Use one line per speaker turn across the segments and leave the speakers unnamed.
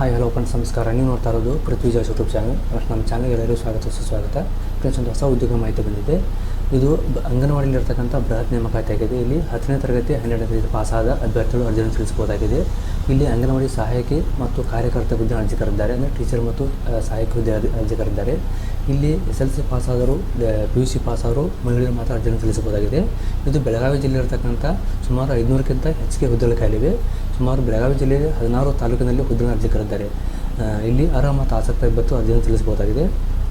Hi hello friends ನಮಸ್ಕಾರ ನೀವು ನೋಡ್ತಾ ಇರೋದು ಪೃಥ್ವಿ ಜಾಸ್ ಯೂಟ್ಯೂಬ್ ಚಾನಲ್ ನಮ್ಮ ಚಾನಲ್ಗೆ ಎಲ್ಲರಿಗೂ ಸ್ವಾಗತ, ಸುಸ್ವಾಗತ. ಫ್ರೆಂಡ್ಸ್ ಒಂದು ಹೊಸ ಉದ್ಯೋಗ ಮಾಹಿತಿ ಬಂದಿದೆ. ಇದು ಅಂಗನವಾಡಿಯಲ್ಲಿರ್ತಕ್ಕಂಥ ಬೃಹತ್ ನೇಮಕಾತಿ ಆಗಿದೆ ಇಲ್ಲಿ ಹತ್ತನೇ ತರಗತಿ, ಹನ್ನೆರಡನೇ ತರಗತಿ ಪಾಸಾದ ಅಭ್ಯರ್ಥಿಗಳು ಅರ್ಜಿಯನ್ನು ಸಲ್ಲಿಸಬಹುದಾಗಿದೆ ಇಲ್ಲಿ ಅಂಗನವಾಡಿ ಸಹಾಯಕಿ ಮತ್ತು ಕಾರ್ಯಕರ್ತ ಹುದ್ದೆ ಅರ್ಜಿಕರಿದ್ದಾರೆ ಅಂದರೆ ಟೀಚರ್ ಮತ್ತು ಸಹಾಯಕ ಹುದ್ದೆ ಅರ್ಜಿಕರಿದ್ದಾರೆ ಅರ್ಜಿ ಇಲ್ಲಿ ಎಸ್ ಎಲ್ ಸಿ ಪಾಸಾದರು ಪಿ ಯು ಸಿ ಪಾಸಾದರು ಮಹಿಳೆಯರು ಮಾತ್ರ ಅರ್ಜಿಯನ್ನು ಸಲ್ಲಿಸಬಹುದಾಗಿದೆ. ಇದು ಬೆಳಗಾವಿ ಜಿಲ್ಲೆ ಇರತಕ್ಕಂಥ ಸುಮಾರು ಐದುನೂರಕ್ಕಿಂತ ಹೆಚ್ಚಿಗೆ ಹುದ್ದೆಗಳು ಕಾಯಲಿವೆ ಸುಮಾರು ಬೆಳಗಾವಿ ಜಿಲ್ಲೆಯಲ್ಲಿ ಹದಿನಾರು ತಾಲೂಕಿನಲ್ಲಿ ಹುದ್ದೆಗಳನ್ನು ಅರ್ಜಿ ಕರೆದಿದ್ದಾರೆ. ಆ, ಇಲ್ಲಿ ಅರ್ಹ ಮತ್ತು ಆಸಕ್ತ ಇಬ್ಬತ್ತು ಅರ್ಜಿಯನ್ನು ಸಲ್ಲಿಸಬಹುದಾಗಿದೆ.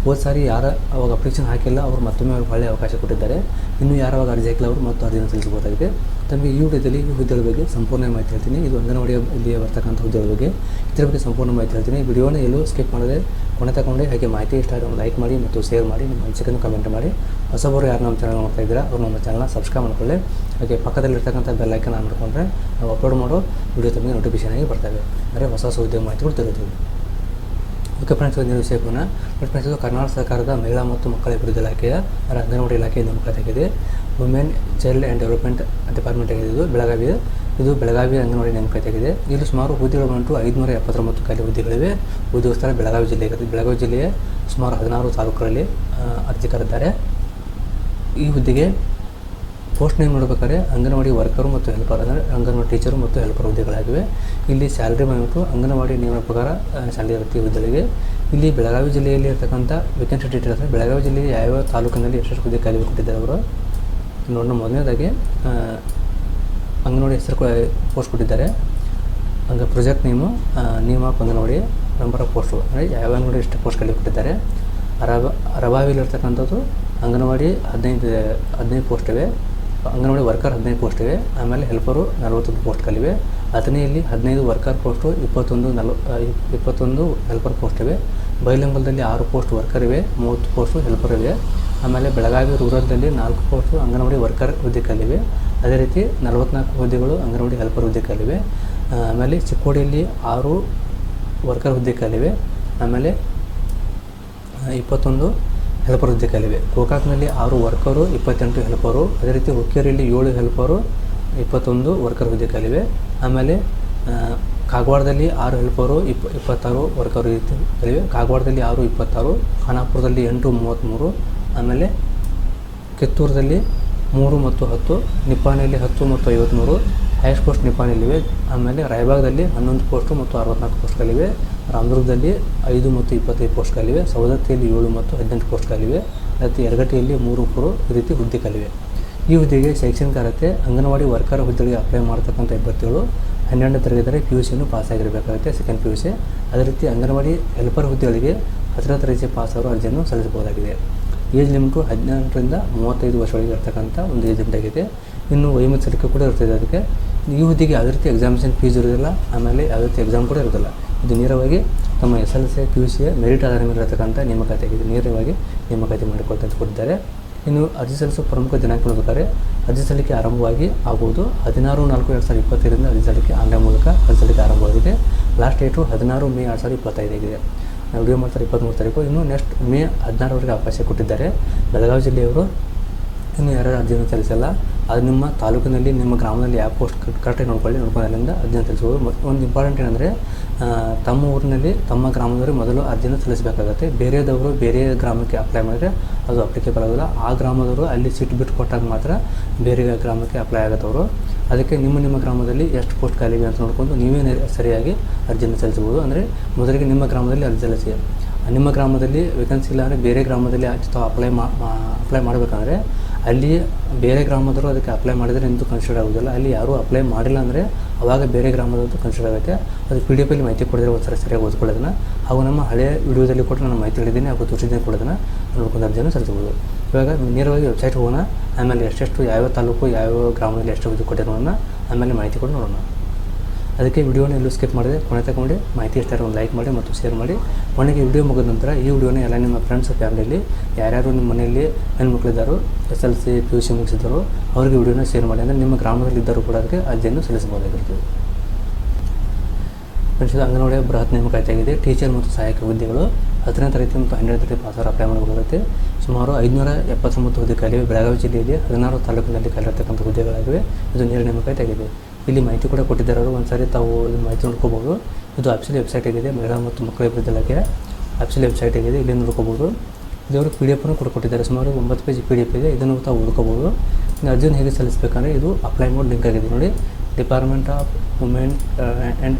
ಹೋದ ಸಾರಿ ಯಾರ ಅವಾಗ ಅಪ್ಲಿಕೇಶನ್ ಹಾಕಿಲ್ಲ, ಅವರು ಮತ್ತೊಮ್ಮೆ ಒಳ್ಳೆಯ ಅವಕಾಶ ಕೊಟ್ಟಿದ್ದಾರೆ. ಇನ್ನು ಯಾರು ಅರ್ಜಿ ಹಾಕಿಲ್ಲ, ಅವರು ಮತ್ತು ಅರ್ಜಿಯನ್ನು ಸಲ್ಲಿಸಬಹುದಾಗಿದೆ ತಮಗೆ ಈ ವಿಡಿಯೋದಲ್ಲಿ ಈ ಹುದ್ದೆಗಳ ಬಗ್ಗೆ ಸಂಪೂರ್ಣ ಮಾಹಿತಿ ಹೇಳ್ತೀನಿ. ಇದು ಅಂಗನವಾಡಿ ಇಲ್ಲಿ ಬರ್ತಕ್ಕಂಥ ಹುದ್ದೆಗಳ ಬಗ್ಗೆ. ಇದರ ಬಗ್ಗೆ ಸಂಪೂರ್ಣ ಮಾಹಿತಿ ಹೇಳ್ತೀನಿ. ವಿಡಿಯೋನ ಎಲ್ಲೂ ಸ್ಕಿಪ್ ಮಾಡದೆ ಕೊನೆ ತಗೊಂಡೆ ಹಾಗೆ ಮಾಹಿತಿ ಇಷ್ಟ ಆದರೆ ಲೈಕ್ ಮಾಡಿ ಮತ್ತು ಶೇರ್ ಮಾಡಿ, ನಿಮ್ಮ ಅನಿಸಿಕೆಯನ್ನು ಕಮೆಂಟ್ ಮಾಡಿ. ಹೊಸಬರು ಯಾರು ನಮ್ಮ ಚಾನಲ್ ನೋಡ್ತಾ ಇದ್ದೀರಾ, ಅವ್ರು ನಮ್ಮ ಚಾನಲ್ನ ಸಬ್ಸ್ಕ್ರೈಬ್ ಮಾಡ್ಕೊಳ್ಳಿ. ಹಾಗೆ ಪಕ್ಕದಲ್ಲಿರ್ತಕ್ಕಂಥ ಬೆಲ್ ಐಕನ್ ಆನ್ ಮಾಡ್ಕೊಂಡ್ರೆ ನಾವು ಅಪ್ಲೋಡ್ ಮಾಡೋ ವಿಡಿಯೋ ತಮಗೆ ನೋಟಿಫಿಕೇಶನ್ ಆಗಿ ಬರ್ತವೆ. ಅಂದರೆ ಹೊಸ ಹೊಸ ಉದ್ಯೋಗ ಮಾಹಿತಿಗಳು ತಿಳಿತೀವಿ ಓಕೆ ಫ್ರೆಂಡ್ಸ್ ಒಂದು ವಿಷಯ ಪುನಃ ಬಟ್ ಫ್ರೆಂಡ್ಸ್ ಕರ್ನಾಟಕ ಸರ್ಕಾರದ ಮಹಿಳಾ ಮತ್ತು ಮಕ್ಕಳ ಅಭಿವೃದ್ಧಿ ಇಲಾಖೆಯ ಅಂಗನವಾಡಿ ಇಲಾಖೆಯ ಆಗಿದೆ women child and development department ಆಗಿದೆ ಇದು ಬೆಳಗಾವಿ. ಇದು ಬೆಳಗಾವಿ ಅಂಗನವಾಡಿ ನೇಮಕಾತಿಯಾಗಿದೆ ಇಲ್ಲಿ ಸುಮಾರು ಹುದ್ದೆಗಳು ಬಂಟು ಐದುನೂರ ಎಪ್ಪತ್ತೊಂಬತ್ತು ಖಾಲಿ ಹುದ್ದೆಗಳಿವೆ ಉದ್ಯೋಗಸ್ಥರ ಬೆಳಗಾವಿ ಜಿಲ್ಲೆಗೆ ಬೆಳಗಾವಿ ಜಿಲ್ಲೆಯ ಸುಮಾರು ಹದಿನಾರು ತಾಲೂಕುಗಳಲ್ಲಿ ಅರ್ಜಿ ಕರೆದಿದ್ದಾರೆ ಈ ಹುದ್ದೆಗೆ ಪೋಸ್ಟ್ ನೇಮ್ ನೋಡಬೇಕಾದ್ರೆ ಅಂಗನವಾಡಿ ವರ್ಕರು ಮತ್ತು ಹೆಲ್ಪರ್, ಅಂದರೆ ಅಂಗನವಾಡಿ ಟೀಚರು ಮತ್ತು ಹೆಲ್ಪರ್ ಹುದ್ದೆಗಳಾಗಿವೆ. ಇಲ್ಲಿ ಸ್ಯಾಲ್ರಿ ಬಂದ್ಬಿಟ್ಟು ಅಂಗನವಾಡಿ ನಿಯಮ ಪ್ರಕಾರ ಸ್ಯಾಲ್ರಿ ಇರುತ್ತೆ ಹುದ್ದೆಗಳಿಗೆ. ಇಲ್ಲಿ ಬೆಳಗಾವಿ ಜಿಲ್ಲೆಯಲ್ಲಿ ಇರ್ತಕ್ಕಂಥ ವೇಕೆನ್ಸಿ ಡೀಟೇಲ್ಸ್ ಅಂದರೆ ಬೆಳಗಾವಿ ಜಿಲ್ಲೆಯ ಯಾವ್ಯಾವ ತಾಲೂಕಿನಲ್ಲಿ ಎಷ್ಟೆಷ್ಟು ಹುದ್ದೆ ಖಾಲಿ ಕೊಟ್ಟಿದ್ದಾರೆ ಅವರು? ನೋಡೋಣ ಮೊದಲನೇದಾಗಿ ಅಂಗನವಾಡಿ ಹೆಸರು ಪೋಸ್ಟ್ ಕೊಟ್ಟಿದ್ದಾರೆ. ಹಂಗೆ project name name of anganwadi, number of post ಅಂದರೆ ಯಾವ ಅಂಗನವಾಡಿ ಎಷ್ಟು ಪೋಸ್ಟ್ ಖಾಲಿ ಕೊಟ್ಟಿದ್ದಾರೆ ಅರಬ ರಬಾವಿಲಿರ್ತಕ್ಕಂಥದ್ದು ಅಂಗನವಾಡಿ ಹದಿನೈದು ಹದಿನೈದು ಪೋಸ್ಟ್ ಇವೆ. ಅಂಗನವಾಡಿ ವರ್ಕರ್ ಹದಿನೈದು ಪೋಸ್ಟ್ ಇವೆ. ಆಮೇಲೆ ಹೆಲ್ಪರು ನಲವತ್ತೊಂದು ಪೋಸ್ಟ್ ಕಲಿವೆ. ಹದಿನೈದಲ್ಲಿ ಹದಿನೈದು ವರ್ಕರ್ ಪೋಸ್ಟು ಇಪ್ಪತ್ತೊಂದು ನಲ್ ಇಪ್ಪತ್ತೊಂದು ಹೆಲ್ಪರ್ ಪೋಸ್ಟ್ ಇವೆ. ಬೈಲಂಗಲದಲ್ಲಿ ಆರು ಪೋಸ್ಟ್ ವರ್ಕರ್ ಇವೆ. ಮೂವತ್ತು ಪೋಸ್ಟು ಹೆಲ್ಪರ್ ಇವೆ. ಆಮೇಲೆ ಬೆಳಗಾವಿ ರೂರಲ್ದಲ್ಲಿ ನಾಲ್ಕು ಪೋಸ್ಟು ಅಂಗನವಾಡಿ ವರ್ಕರ್ ಹುದ್ದೆ ಖಾಲಿವೆ ಅದೇ ರೀತಿ ನಲವತ್ನಾಲ್ಕು ಹುದ್ದೆಗಳು ಅಂಗನವಾಡಿ ಹೆಲ್ಪರ್ ಹುದ್ದೆ ಖಾಲಿವೆ ಆಮೇಲೆ ಚಿಕ್ಕೋಡಿಯಲ್ಲಿ ಆರು ವರ್ಕರ್ ಹುದ್ದೆ ಖಾಲಿವೆ ಆಮೇಲೆ ಇಪ್ಪತ್ತೊಂದು ಹೆಲ್ಪರ್ ಹುದ್ದೆ ಕಲಿವೆ. ಗೋಕಾಕ್ನಲ್ಲಿ ಆರು ವರ್ಕರು ಇಪ್ಪತ್ತೆಂಟು ಹೆಲ್ಪರು ಅದೇ ರೀತಿ ಹುಕ್ಕೇರಿಯಲ್ಲಿ ಏಳು ಹೆಲ್ಪರು ಇಪ್ಪತ್ತೊಂದು ವರ್ಕರ್ ಹುದ್ದೆ ಖಾಲಿವೆ ಆಮೇಲೆ ಕಾಗವಾಡದಲ್ಲಿ ಆರು ಹೆಲ್ಪರು ಇಪ್ಪ, ಇಪ್ಪತ್ತಾರು ವರ್ಕರು ಇವೆ ಕಾಗವಾಡದಲ್ಲಿ ಆರು, ಇಪ್ಪತ್ತಾರು, ಖಾನಾಪುರದಲ್ಲಿ ಎಂಟು ಮೂವತ್ತ್ಮೂರು ಆಮೇಲೆ ಕಿತ್ತೂರದಲ್ಲಿ ಮೂರು ಮತ್ತು ಹತ್ತು, ನಿಪ್ಪಾಣಿಯಲ್ಲಿ ಹತ್ತು ಮತ್ತು ಐವತ್ತ್ಮೂರು ಹೈಯೆಸ್ಟ್ ಪೋಸ್ಟ್ ನಿಪಾಣಿಯಲ್ಲಿವೆ ಆಮೇಲೆ ರಾಯಬಾಗದಲ್ಲಿ ಹನ್ನೊಂದು ಪೋಸ್ಟು ಮತ್ತು ಅರವತ್ನಾಲ್ಕು ಪೋಸ್ಟ್ಗಳಿವೆ ರಾಮದುರ್ಗದಲ್ಲಿ ಐದು ಮತ್ತು ಇಪ್ಪತ್ತೈದು ಪೋಸ್ಟ್ಗಳಿವೆ ಸವದತ್ತಿಯಲ್ಲಿ ಏಳು ಮತ್ತು ಹದಿನೆಂಟು ಪೋಸ್ಟ್ಗಳಿವೆ ಮತ್ತು ಎರಗಟ್ಟೆಯಲ್ಲಿ ಮೂರು ಮೂರು ಈ ರೀತಿ ಹುದ್ದೆಗಳಿವೆ ಈ ಹುದ್ದೆಗೆ ಶೈಕ್ಷಣಿಕ ಅರ್ಹತೆ, ಅಂಗನವಾಡಿ ವರ್ಕರ್ ಹುದ್ದೆಗಳಿಗೆ ಅಪ್ಲೈ ಮಾಡ್ತಕ್ಕಂಥ ಅಭ್ಯರ್ಥಿಗಳು ಹನ್ನೆರಡನೇ ತರಗತಿಯಲ್ಲಿ ಪಿ ಯು ಸಿಯನ್ನು ಪಾಸ್ ಆಗಿರಬೇಕಾಗುತ್ತೆ ಸೆಕೆಂಡ್ ಪಿ ಯು ಸಿ ಅದೇ ರೀತಿ ಅಂಗನವಾಡಿ ಹೆಲ್ಪರ್ ಹುದ್ದೆಗಳಿಗೆ ಹತ್ತನೇ ತರಗತಿ ಅವರು ಅರ್ಜಿಯನ್ನು ಸಲ್ಲಿಸಬಹುದಾಗಿದೆ. ಏಜ್ ಲಿಮಿಟು ಹದಿನೆಂಟರಿಂದ ಮೂವತ್ತೈದು ವರ್ಷಗಳಿಗೆ ಇರ್ತಕ್ಕಂಥ ಒಂದು ಏಜ್ ಲಿಮಿಟ್ ಆಗಿದೆ. ಇನ್ನು ವಯೋಮಿತಿ ಸಲಿಕೆ ಕೂಡ ಇರ್ತದೆ. ಅದಕ್ಕೆ ಈ ಹುದ್ದೆಗೆ ಯಾವುದೇ ರೀತಿ ಎಕ್ಸಾಮಿನೇಷನ್ ಫೀಸ್ ಇರೋದಿಲ್ಲ ಆಮೇಲೆ ಯಾವುದೇ ರೀತಿ ಎಕ್ಸಾಮ್ ಕೂಡ ಇರೋದಿಲ್ಲ ಇದು ನೇರವಾಗಿ ತಮ್ಮ S L C P U ಸಿಯ ಮೆರಿಟ್ ಆಧಾರ ಮೇಲೆ ಇರತಕ್ಕಂಥ ನೇಮಕಾತಿ ಆಗಿದೆ ನೇರವಾಗಿ ನೇಮಕಾತಿ ಮಾಡಿಕೊಳ್ತಾ ಅಂತ ಕೊಟ್ಟಿದ್ದಾರೆ. ಇನ್ನು ಅರ್ಜಿ ಸಲ್ಲಿಸುವ ಪ್ರಮುಖ ದಿನಾಂಕ ನೋಡ್ಬೇಕಾದ್ರೆ ಅರ್ಜಿ ಸಲ್ಲಿಕೆ ಆರಂಭವಾಗಿ ಆಗುವುದು ಹದಿನಾರು ನಾಲ್ಕು ಎರಡು ಸಾವಿರದ ಇಪ್ಪತ್ತೈದರಿಂದ ಅರ್ಜಿ ಸಲ್ಲಿಕೆ ಆನ್ಲೈನ್ ಮೂಲಕ ಅರ್ಜಿ ಸಲ್ಲಿಕೆ ಆರಂಭವಾಗಿದೆ. ಲಾಸ್ಟ್ ಡೇಟು ಹದಿನಾರು ಮೇ ಎರಡು ಸಾವಿರದ ಇಪ್ಪತ್ತೈದಾಗಿದೆ ನಾವು ವಿಡಿಯೋ ಮಾಡ್ತಾರೆ ಇಪ್ಪತ್ತ್ಮೂರು ತಾರೀಕು. ಇನ್ನು ನೆಕ್ಸ್ಟ್ ಮೇ ಹದಿನಾರವರೆಗೆ ಅವಕಾಶ ಕೊಟ್ಟಿದ್ದಾರೆ. ಬೆಳಗಾವಿ ಜಿಲ್ಲೆಯವರು ಇನ್ನು ಯಾರು ಅರ್ಜಿಯನ್ನು ಸಲ್ಲಿಸಲ್ಲ ಅದು ನಿಮ್ಮ ತಾಲೂಕಿನಲ್ಲಿ, ನಿಮ್ಮ ಗ್ರಾಮದಲ್ಲಿ ಯಾವ ಪೋಸ್ಟ್ ಕರೆಕ್ಟಾಗಿ ನೋಡ್ಕೊಳ್ಳಿ, ನೋಡ್ಕೊಂಡು ಅಲ್ಲಿಂದ ಅರ್ಜಿನ ಸಲ್ಲಿಸ್ಬೋದು ಮತ್ತು ಒಂದು ಇಂಪಾರ್ಟೆಂಟ್ ಏನಂದರೆ ತಮ್ಮ ಊರಿನಲ್ಲಿ, ತಮ್ಮ ಗ್ರಾಮದವರು ಮೊದಲು ಅರ್ಜಿನ ಸಲ್ಲಿಸಬೇಕಾಗತ್ತೆ ಬೇರೆದವರು ಬೇರೆ ಗ್ರಾಮಕ್ಕೆ ಅಪ್ಲೈ ಮಾಡಿದರೆ ಅದು ಅಪ್ಲಿಕೇಬಲ್ ಆಗೋಲ್ಲ ಆ ಗ್ರಾಮದವರು ಅಲ್ಲಿ ಸಿಟ್ ಬಿಟ್ಟು ಕೊಟ್ಟಾಗ ಮಾತ್ರ ಬೇರೆ ಗ್ರಾಮಕ್ಕೆ ಅಪ್ಲೈ ಆಗುತ್ತವರು ಅದಕ್ಕೆ ನಿಮ್ಮ ನಿಮ್ಮ ಗ್ರಾಮದಲ್ಲಿ ಎಷ್ಟು ಪೋಸ್ಟ್ ಖಾಲಿವೆ ಅಂತ ನೋಡಿಕೊಂಡು ನೀವೇ ಸರಿಯಾಗಿ ಅರ್ಜಿಯನ್ನು ಸಲ್ಲಿಸಬಹುದು ಅಂದರೆ ಮೊದಲಿಗೆ ನಿಮ್ಮ ಗ್ರಾಮದಲ್ಲಿ ಅರ್ಜಿ ಸಲ್ಲಿಸಿ. ನಿಮ್ಮ ಗ್ರಾಮದಲ್ಲಿ ವೇಕೆನ್ಸಿ ಇಲ್ಲ ಅಂದರೆ ಬೇರೆ ಗ್ರಾಮದಲ್ಲಿ ತಾವು ಅಪ್ಲೈ ಮಾ ಅಪ್ಲೈ ಮಾಡಬೇಕಂದ್ರೆ ಅಲ್ಲಿ ಬೇರೆ ಗ್ರಾಮದವರು ಅದಕ್ಕೆ ಅಪ್ಲೈ ಮಾಡಿದರೆ ಎಂದು ಕನ್ಸಿಡರ್ ಆಗೋದಿಲ್ಲ. ಅಲ್ಲಿ ಯಾರೂ ಅಪ್ಲೈ ಮಾಡಿಲ್ಲ ಅಂದರೆ ಅವಾಗ ಬೇರೆ ಗ್ರಾಮದದ್ದು ಕನ್ಸಿಡರ್ ಆಗುತ್ತೆ. ಅದು ಪಿ ಡಿ ಎಫಲ್ಲಿ ಮಾಹಿತಿ ಕೊಡಿದ್ರೆ ಒಂದ್ಸರಿ ಸರಿಯಾಗಿ ಓದ್ಕೊಳ್ಳೋದನ್ನ ಹಾಗೂ ನಮ್ಮ ಹಳೆಯ ವಿಡಿಯೋದಲ್ಲಿ ಕೂಡ ನಾನು ಮಾಹಿತಿ ಹೇಳಿದ್ದೀನಿ ಹಾಗೂ ತೋರಿಸಿದ್ದೀನಿ ಕೊಡೋದನ್ನು ನೋಡ್ಕೊಂಡು ಅರ್ಜಿಯನ್ನು ಸಲ್ಲಿಸಬಹುದು ಇವಾಗ ನೇರವಾಗಿ ವೆಬ್ಸೈಟ್ ಹೋಗೋಣ. ಆಮೇಲೆ ಎಷ್ಟೆಷ್ಟು ಯಾವ್ಯಾವ ತಾಲೂಕು ಯಾವ್ಯಾವ ಗ್ರಾಮದಲ್ಲಿ ಎಷ್ಟು ಕೊಟ್ಟಿರೋದನ್ನು ಆಮೇಲೆ ಮಾಹಿತಿ ಕೊಟ್ಟು ನೋಡೋಣ. ಅದಕ್ಕೆ ವಿಡಿಯೋನ ಎಲ್ಲೂ ಸ್ಕಿಪ್ ಮಾಡಿದೆ ಕೊನೆ ತಗೊಂಡು ಮಾಹಿತಿ ಇರ್ತಾರೆ ಒಂದು ಲೈಕ್ ಮಾಡಿ ಮತ್ತು ಶೇರ್ ಮಾಡಿ. ಕೊನೆಗೆ ವಿಡಿಯೋ ಮುಗಿದ ನಂತರ ಈ ವಿಡಿಯೋನ ಎಲ್ಲ ನಿಮ್ಮ ಫ್ರೆಂಡ್ಸ್ ಫ್ಯಾಮಿಲಿಯಲ್ಲಿ ಯಾರ್ಯಾರು ನಿಮ್ಮ ಮನೆಯಲ್ಲಿ ಹೆಣ್ಮಕ್ಳಿದ್ದಾರೋ, S L C, P U C ಮುಗಿಸಿದ್ದಾರೋ, ಅವ್ರಿಗೆ ವಿಡಿಯೋನ ಶೇರ್ ಮಾಡಿ ಅಂದರೆ ನಿಮ್ಮ ಗ್ರಾಮದಲ್ಲಿದ್ದರೂ ಕೂಡ ಅದಕ್ಕೆ ಅರ್ಜಿಯನ್ನು ಸಲ್ಲಿಸಬಹುದಾಗಿರ್ತದೆ ಫ್ರೆಂಡ್ಸ್ ಇದು ಅಂಗನವಾಡಿಯ ಬೃಹತ್ ಆಗಿದೆ. ಟೀಚರ್ ಮತ್ತು ಸಹಾಯಕ ಹುದ್ದೆಗಳು ಹತ್ತನೇ ತರಗತಿ ಮತ್ತು ಹನ್ನೆರಡು ತರಗತಿ ಪಾಸರ್ ಅಪ್ಲೈ ಮಾಡಬೇಕಾಗುತ್ತೆ ಸುಮಾರು ಐದುನೂರ ಎಪ್ಪತ್ತೊಂಬತ್ತು ಹುದ್ದೆ ಕಲಿವೆ ಬೆಳಗಾವಿ ಜಿಲ್ಲೆಯಲ್ಲಿ ಹದಿನಾರು ತಾಲೂಕಿನಲ್ಲಿ ಕಲಿರತಕ್ಕಂಥ ಹುದ್ದೆಗಳಾಗಿವೆ. ಇದು ನೇರ ನೇಮಕಾತಿ ಇಲ್ಲಿ ಮಾಹಿತಿ ಕೂಡ ಕೊಟ್ಟಿದ್ದಾರೆ. ಅವರು ಒಂದ್ಸರಿ ತಾವು ಇಲ್ಲಿ ಮಾಹಿತಿ ನೋಡ್ಕೋಬೋದು. ಇದು ಆಪ್ಸಲ್ ವೆಬ್ಸೈಟ್ ಆಗಿದೆ, ಮಹಿಳಾ ಮತ್ತು ಮಕ್ಕಳ ಅಭಿವೃದ್ಧಿ ಇಲಾಖೆ ಅಫಿಷಿಯಲ್ ವೆಬ್ಸೈಟ್ ಆಗಿದೆ, ಇಲ್ಲಿ ನೋಡ್ಕೋಬೋದು. ಇದು ಅವರು ಪಿ ಡಿ ಎಫನ್ನು ಕೂಡ ಕೊಟ್ಟಿದ್ದಾರೆ. ಸುಮಾರು ಒಂಬತ್ತು ಪೇಜ್ ಪಿ ಡಿ ಎಫ್ ಇದೆ, ಇದನ್ನು ತಾವು ಓದ್ಕೋಬೋದು. ಇನ್ನು ಅರ್ಜಿನ ಹೇಗೆ ಸಲ್ಲಿಸಬೇಕಂದ್ರೆ ಇದು ಅಪ್ಲೈ ಮೋಡ್ ಲಿಂಕ್ ಆಗಿದೆ. ನೋಡಿ department of women and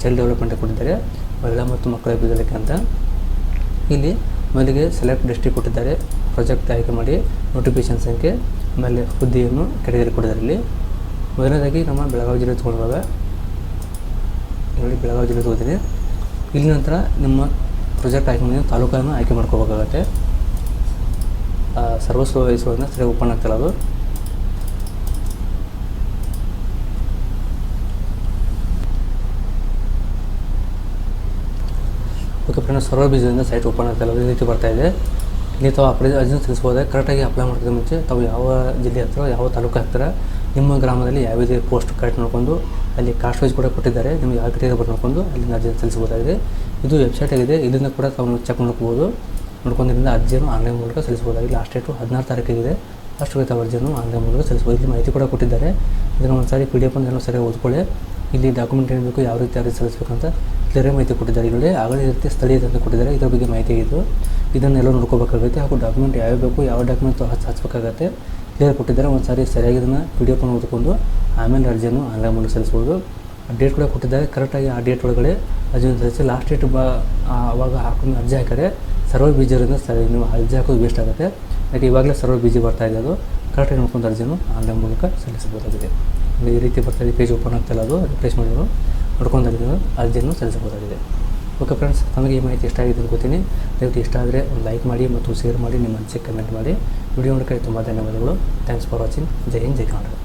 child development ಕೊಟ್ಟಿದ್ದಾರೆ, ಮಹಿಳಾ ಮತ್ತು ಮಕ್ಕಳ ಅಭಿವೃದ್ಧಿ ಅಂತ. ಇಲ್ಲಿ ಮೊದಲಿಗೆ ಸೆಲೆಕ್ಟ್ ಡಿಸ್ಟ್ರಿಕ್ಟ್ ಕೊಟ್ಟಿದ್ದಾರೆ. ಪ್ರಾಜೆಕ್ಟ್ ಆಯ್ಕೆ ಮಾಡಿ ನೋಟಿಫಿಕೇಶನ್ ಸಂಖ್ಯೆ, ಆಮೇಲೆ ಹುದ್ದೆಯನ್ನು ಕೆಟಗರಿ ಕೊಟ್ಟಿದ್ದಾರೆ ಇಲ್ಲಿ. ಮೊದಲನೇದಾಗಿ ನಮ್ಮ ಬೆಳಗಾವಿ ಜಿಲ್ಲೆ ತೊಗೊಂಡಾಗ ನೋಡಿ ಬೆಳಗಾವಿ ಜಿಲ್ಲೆ ತೊಗೋತೀನಿ ಇಲ್ಲಿ ನಂತರ ನಿಮ್ಮ ಪ್ರಾಜೆಕ್ಟ್ ಆಯ್ಕೆ ಮಾಡಿ ತಾಲೂಕನ್ನು ಆಯ್ಕೆ ಮಾಡ್ಕೋಬೇಕಾಗತ್ತೆ. ಸರ್ವಸ್ವ ವಹಿಸುವುದನ್ನು ಸರಿ ಓಪನ್ ಆಗ್ತಿಲ್ಲ ಅದು ಓಕೆ ಫ್ರೆಂಡ್ಸ್ ಸರ್ವರ್ ಬೀಜದಿಂದ ಸೈಟ್ ಓಪನ್ ಆಗ್ತಿಲ್ಲ ಈ ರೀತಿ ಬರ್ತಾ ಇದೆ. ಇಲ್ಲಿ ತಾವು ಅಪ್ಲೈ ಅರ್ಜಿನ ತಿಳಿಸ್ಬೋದೆ ಕರೆಕ್ಟಾಗಿ ಅಪ್ಲೈ ಮಾಡ್ತಿದ್ದ ಮುಂಚೆ ತಾವು ಯಾವ ಜಿಲ್ಲೆ ಹತ್ತಿರ ಯಾವ ತಾಲೂಕು ಹತ್ತಿರ ನಿಮ್ಮ ಗ್ರಾಮದಲ್ಲಿ ಯಾವುದೇ ಪೋಸ್ಟ್ ಕರೆಕ್ಟ್ ನೋಡ್ಕೊಂಡು ಅಲ್ಲಿ ಕಾಸ್ಟ್ ವೈಸ್ ಕೂಡ ಕೊಟ್ಟಿದ್ದಾರೆ ನಿಮಗೆ ಯಾವ ಕ್ರಿಯೆ ಬಟ್ ನೋಡ್ಕೊಂಡು ಅಲ್ಲಿಂದ ಅರ್ಜಿ ಸಲ್ಲಿಸಬಹುದಾಗಿದೆ ಇದು ವೆಬ್ಸೈಟ್ ಆಗಿದೆ ಇದರಿಂದ ಕೂಡ ತಾವು ಚೆಕ್ ಮಾಡ್ಕೋಬೋದು ನೋಡ್ಕೊಂಡಿದ್ದರಿಂದ ಅರ್ಜಿಯನ್ನು ಆನ್ಲೈನ್ ಮೂಲಕ ಸಲ್ಲಿಸಬಹುದಾಗಿದೆ ಲಾಸ್ಟ್ ಡೇಟು ಹದಿನಾರು ತಾರೀಕಿಗಿದೆ ಅಷ್ಟು ತಾವು ಅರ್ಜಿಯನ್ನು ಆನ್ಲೈನ್ ಮೂಲಕ ಸಲ್ಲಿಸಬಹುದು ಇಲ್ಲಿ ಮಾಹಿತಿ ಕೂಡ ಕೊಟ್ಟಿದ್ದಾರೆ ಇದನ್ನು ಒಂದು ಸಾರಿ ಪಿ ಡಿ ಎಫ್ ಅನ್ನು ಸರಿಯಾಗಿ ಓದ್ಕೊಳ್ಳಿ ಇಲ್ಲಿ ಡಾಕ್ಯುಮೆಂಟ್ ಏನು ಯಾವ ರೀತಿ ಅರ್ಜಿ ಸಲ್ಲಿಸಬೇಕಂತ ಕ್ಲಿಯರ್ ಮಾಹಿತಿ ಕೊಟ್ಟಿದ್ದಾರೆ ಇಲ್ಲಿ ಆಗಲೇ ರೀತಿ ಸ್ಥಳೀಯ ಅಂತ ಕೊಟ್ಟಿದ್ದಾರೆ ಇದರ ಬಗ್ಗೆ ಮಾಹಿತಿ ಇದ್ದು ಇದನ್ನೆಲ್ಲ ನೋಡ್ಕೋಬೇಕಾಗುತ್ತೆ ಹಾಗೂ ಡಾಕ್ಯುಮೆಂಟ್ ಯಾವ ಬೇಕು ಯಾವ ಡಾಕ್ಯುಮೆಂಟ್ ಹಚ್ಚ ಹಚ್ಚಬೇಕಾಗತ್ತೆ ಕ್ಲಿಯರ್ ಕೊಟ್ಟಿದ್ದಾರೆ ಒಂದು ಸಾರಿ ಸರಿಯಾಗಿ ಇದನ್ನು ಪಿ ಡಿ ಎಫನ್ನು ಓದ್ಕೊಂಡು ಆಮೇಲೆ ಅರ್ಜಿಯನ್ನು ಆನ್ಲೈನ್ ಮೂಲಕ ಸಲ್ಲಿಸ್ಬೋದು ಡೇಟ್ ಕೂಡ ಕೊಟ್ಟಿದ್ದಾರೆ. ಕರೆಕ್ಟಾಗಿ ಆ ಡೇಟ್ ಒಳಗಡೆ ಅರ್ಜಿಯನ್ನು ಸಲ್ಲಿಸಿ ಲಾಸ್ಟ್ ಡೇಟ್ ಬಾ ಆವಾಗ ಹಾಕೊಂಡು ಅರ್ಜಿ ಹಾಕಿದ್ರೆ ಸರ್ವರ್ ಬೀಜರಿಂದ ಸರಿ, ನೀವು ಅರ್ಜಿ ಹಾಕೋದು ವೇಸ್ಟ್ ಆಗುತ್ತೆ. ಯಾಕೆ ಇವಾಗಲೇ ಸರ್ವರ್ ಬಿಜಿ ಬರ್ತಾ ಇದೆ ಅದು. ಕರೆಕ್ಟಾಗಿ ನೋಡ್ಕೊಂಡು ಅರ್ಜಿಯನ್ನು ಆನ್ಲೈನ್ ಮೂಲಕ ಸಲ್ಲಿಸಬಹುದಾಗಿದೆ. ಈ ರೀತಿ ಬರ್ತಾ ಪೇಜ್ ಓಪನ್ ಆಗ್ತಿಲ್ಲ ಅದು. ರಿಪ್ಲೇಸ್ ಮಾಡಿದ್ರು ನೋಡ್ಕೊಂಡು ಅರ್ಜಿಯನ್ನು ಸಲ್ಲಿಸಬಹುದಾಗಿದೆ. ಓಕೆ ಫ್ರೆಂಡ್ಸ್ ನಮಗೆ ಈ ಮಾಹಿತಿ ಇಷ್ಟ ಆಗಿದೆ ಅನ್ಕೋತೀನಿ ದಯವಿಟ್ಟು ಇಷ್ಟ ಆದರೆ ಒಂದು ಲೈಕ್ ಮಾಡಿ ಮತ್ತು ಶೇರ್ ಮಾಡಿ, ನಿಮ್ಮ ಅನಿಸಿಕೆ ಕಮೆಂಟ್ ಮಾಡಿ. ವಿಡಿಯೋ ನೋಡೋಕ್ಕೆ ತುಂಬ ಧನ್ಯವಾದಗಳು thanks for watching Jai Hind Jai Karnataka